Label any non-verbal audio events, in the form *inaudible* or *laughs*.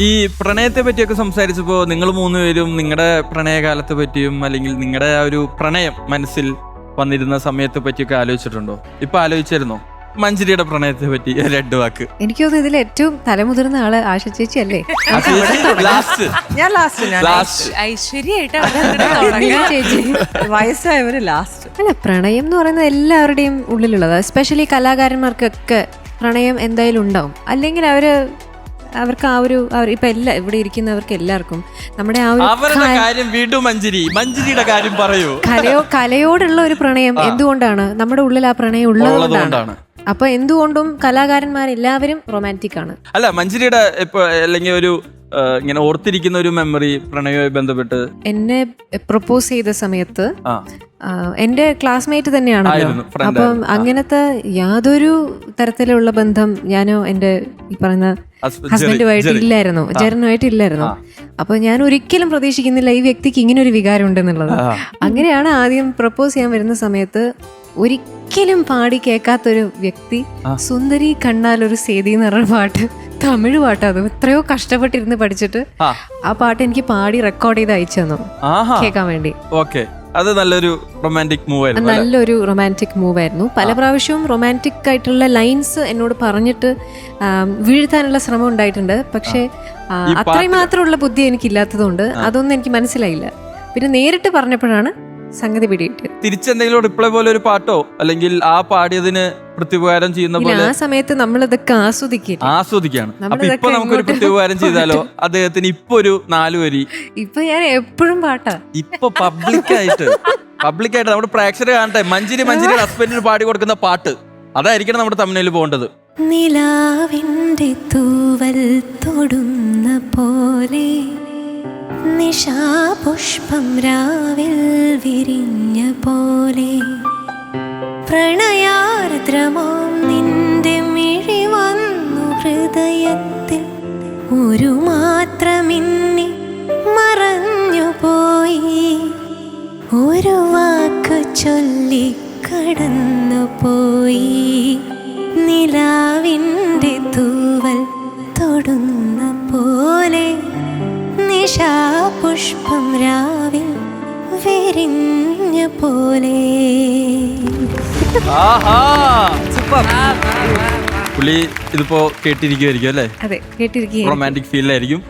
ഈ പ്രണയത്തെ പറ്റിയൊക്കെ സംസാരിച്ചപ്പോൾ നിങ്ങൾ മൂന്നുപേരും നിങ്ങളുടെ പ്രണയകാലത്തെ പറ്റിയും അല്ലെങ്കിൽ നിങ്ങളുടെ ആ ഒരു പ്രണയം മനസ്സിൽ വന്നിരുന്ന സമയത്തെ പറ്റിയൊക്കെ ആലോചിച്ചിട്ടുണ്ടോ? ഇപ്പൊ ആലോചിച്ചിരുന്നോ? മഞ്ജരിയുടെ പ്രണയത്തെ പറ്റി രണ്ട് വാക്ക്. എനിക്ക് തോന്നുന്നു ഇതിൽ ഏറ്റവും തലമുതിർന്ന ആൾ ആശ ചേച്ചി അല്ലേ? ലാസ്റ്റ്. ഞാൻ ലാസ്റ്റ് ലാസ്റ്റ്. *laughs* ചേച്ചി? വയസ്സായവര് ലാസ്റ്റ്. അല്ല പ്രണയം എന്ന് പറയുന്നത് എല്ലാവരുടെയും ഉള്ളിലുള്ളത്. എസ്പെഷ്യലി കലാകാരന്മാർക്കൊക്കെ പ്രണയം എന്തായാലും ഉണ്ടാവും. അല്ലെങ്കിൽ അവർ അവർക്ക് ആ ഒരു ഇപ്പൊ എല്ലാ ഇവിടെ ഇരിക്കുന്നവർക്ക് എല്ലാവർക്കും നമ്മുടെ ആ ഒരു അവരുടെ കാര്യം വീണ്ടും മഞ്ജരി. മഞ്ജരിയുടെ കാര്യം പറയൂ. കലയോ കലയോടുള്ള ഒരു പ്രണയം എന്തുകൊണ്ടാണ്? നമ്മുടെ ഉള്ളിൽ ആ പ്രണയം ഉള്ളതുകൊണ്ടാണ്. ഉള്ളതുകൊണ്ടാണ്. അപ്പൊ എന്തുകൊണ്ടും കലാകാരന്മാരെല്ലാവരും റൊമാന്റിക് ആണ്. അല്ല മഞ്ജരിയുടെ ഇപ്പൊ അല്ലെങ്കിൽ ഒരു ഇങ്ങനെ ഓർത്തിരിക്കുന്ന ഒരു മെമ്മറി പ്രണയവുമായി ബന്ധപ്പെട്ട് എന്നെ പ്രപ്പോസ് ചെയ്ത സമയത്ത് എന്റെ ക്ലാസ്മേറ്റ് തന്നെയാണ് അപ്പം അങ്ങനത്തെ യാതൊരു തരത്തിലുള്ള ബന്ധം ഞാനോ എന്റെ ഈ പറയുന്ന ഹസ്ബൻഡുമായിട്ട്. ഇല്ലായിരുന്നു ജെറിനുമായിട്ട് ഇല്ലായിരുന്നു. അപ്പൊ ഞാൻ ഒരിക്കലും പ്രതീക്ഷിക്കുന്നില്ല ഈ വ്യക്തിക്ക് ഇങ്ങനെ ഒരു വികാരം ഉണ്ടെന്നുള്ളത് അങ്ങനെയാണ് ആദ്യം പ്രപ്പോസ് ചെയ്യാൻ വരുന്ന സമയത്ത് ഒരിക്കലും പാടി കേൾക്കാത്തൊരു വ്യക്തി സുന്ദരി കണ്ണാൽ ഒരു സേതി എന്ന് പറഞ്ഞ പാട്ട് തമിഴ് പാട്ടാ അത് എത്രയോ കഷ്ടപ്പെട്ടിരുന്ന് പഠിച്ചിട്ട് ആ. പാട്ട് എനിക്ക് പാടി റെക്കോർഡ് ചെയ്ത് അയച്ചു തന്നു. കേൾക്കാൻ വേണ്ടി. ഓക്കെ. അത് നല്ലൊരു റൊമാന്റിക് മൂവ് ആയിരുന്നു നല്ലൊരു റൊമാന്റിക് മൂവ് ആയിരുന്നു. പല പ്രാവശ്യവും റൊമാന്റിക് ആയിട്ടുള്ള ലൈൻസ് എന്നോട് പറഞ്ഞിട്ട് വീഴ്ത്താനുള്ള ശ്രമം ഉണ്ടായിട്ടുണ്ട്. പക്ഷേ അത്രയും മാത്രമുള്ള ബുദ്ധി എനിക്കില്ലാത്തതുകൊണ്ട് അതൊന്നും എനിക്ക് മനസ്സിലായില്ല. പിന്നെ നേരിട്ട് പറഞ്ഞപ്പോഴാണ് സംഗതി പിടിയിട്ട് തിരിച്ചെന്തെങ്കിലും റിപ്ലൈ പോലെ ഒരു പാട്ടോ? അല്ലെങ്കിൽ ആ പാടിയതിന് പ്രത്യുപകാരം ചെയ്യുന്ന പോലെ ആ സമയത്ത് നമ്മൾ ഇതൊക്കെ ആസ്വദിക്കില്ല ആസ്വദിക്കാണ് അപ്പൊ ഇപ്പൊ നമുക്കൊരു പ്രത്യുപകാരം ചെയ്താലോ? അദ്ദേഹത്തിന് ഇപ്പൊ ഒരു നാല് വരി. ഇപ്പൊ ഞാൻ എപ്പോഴും പാട്ടാ. ഇപ്പൊ പബ്ലിക്കായിട്ട് പബ്ലിക്കായിട്ട് നമ്മുടെ പ്രേക്ഷകർ കാണട്ടെ. മഞ്ചിരി മഞ്ചിരി ഹസ്ബൻഡിന് പാടി കൊടുക്കുന്ന പാട്ട്. അതായിരിക്കണം നമ്മുടെ തമിഴിൽ പോകേണ്ടത്. നിലാവിന്റെ തൂവൽ തൊടുന്ന പോലെ നിശാപുഷ്പം രാവിൽ വിരിഞ്ഞ പോലെ. പ്രണയാർദ്രമാം നിന്റെ മിഴി വന്നു ഹൃദയത്തിൽ. ഒരു മാത്രമിന്നി മറഞ്ഞു പോയി. ഒരു വാക്ക് ചൊല്ലി കടന്നു പോയി. നിലാവിന്റെ തൂവൽ തൊടുന്നു. പുഷ്പം രാവിൽ വിരിഞ്ഞ പോലെ. പുള്ളി ഇതിപ്പോ കേട്ടിരിക്കുമായിരിക്കും അല്ലേ? അതെ കേട്ടിരിക്കും റൊമാന്റിക് ഫീലായിരിക്കും